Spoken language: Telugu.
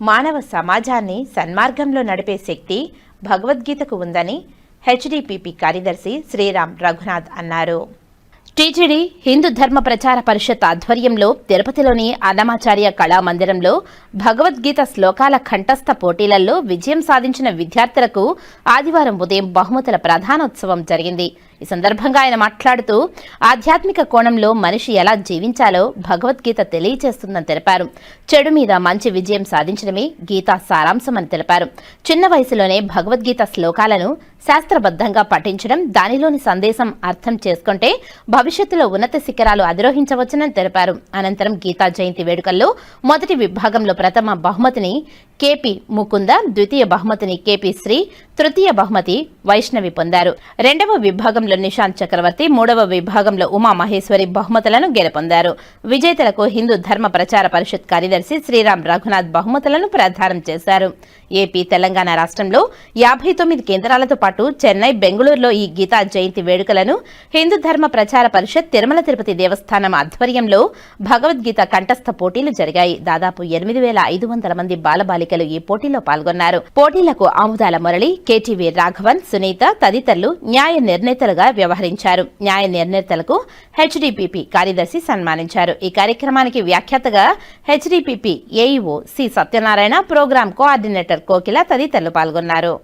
మానవ సమాజాన్ని సన్మార్గంలో నడిపే శక్తి భగవద్గీతకు ఉందని హెచ్డిపిపి కార్యదర్శి శ్రీరామ్ రఘునాథ్ అన్నారు. టీటీడీ హిందూ ధర్మ ప్రచార పరిషత్ ఆధ్వర్యంలో తిరుపతిలోని అన్నమాచార్య కళా మందిరంలో భగవద్గీత శ్లోకాల కంఠస్థ పోటీలలో విజయం సాధించిన విద్యార్థులకు ఆదివారం ఉదయం బహుమతుల ప్రధానోత్సవం జరిగింది. ఈ సందర్భంగా ఆయన మాట్లాడుతూ ఆధ్యాత్మిక కోణంలో మనిషి ఎలా జీవించాలో భగవద్గీత తెలియచేస్తుందని తెలిపారు. చెడు మీద మంచి విజయం సాధించడమే గీతా సారాంశమని తెలిపారు. చిన్న వయసులోనే భగవద్గీత శ్లోకాలను శాస్త్రబద్ధంగా పఠించడం దానిలోని సందేశం అర్థం చేసుకుంటే భవిష్యత్తులో ఉన్నత శిఖరాలు అధిరోహించవచ్చునని తెలిపారు. అనంతరం గీతా జయంతి వేడుకల్లో మొదటి విభాగంలో ప్రథమ బహుమతిని కేపీ ముకుంద ద్వితీయ బహుమతిని కేపీ శ్రీ తృతీయ బహుమతి వైష్ణవి పొందారు. రెండవ విభాగంలో నిశాంత్ చక్రవర్తి మూడవ విభాగంలో ఉమా మహేశ్వరి బహుమతులను గెలుపొందారు. విజేతలకు హిందూ ధర్మ ప్రచార పరిషత్ కార్యదర్శి శ్రీరామ్ రఘునాథ్ బహుమతులను ప్రదానం చేశారు. ఏపీ తెలంగాణ రాష్ట్రంలో యాభై తొమ్మిది కేంద్రాలతో పాటు చెన్నై బెంగళూరులో ఈ గీతా జయంతి వేడుకలను హిందూ ధర్మ ప్రచార పరిషత్ తిరుమల తిరుపతి దేవస్థానం ఆధ్వర్యంలో భగవద్గీత కంఠస్థ పోటీలు జరిగాయి. దాదాపు ఎనిమిది వేల ఐదు వందల మంది బాలబాలికలు ఈ పోటీలో పాల్గొన్నారు. పోటీలకు ఆముదాల మురళి కేటీవీ రాఘవన్ సునీత తదితరులు న్యాయ నిర్ణేతలుగా వ్యవహరించారు. న్యాయ నిర్ణేతలకు హెచ్డిపిపి కార్యదర్శి సన్మానించారు. ఈ కార్యక్రమానికి వ్యాఖ్యాతగా HDPP AEO C Satyanarayana program coordinator Kokila తదితరులు పాల్గొన్నారు.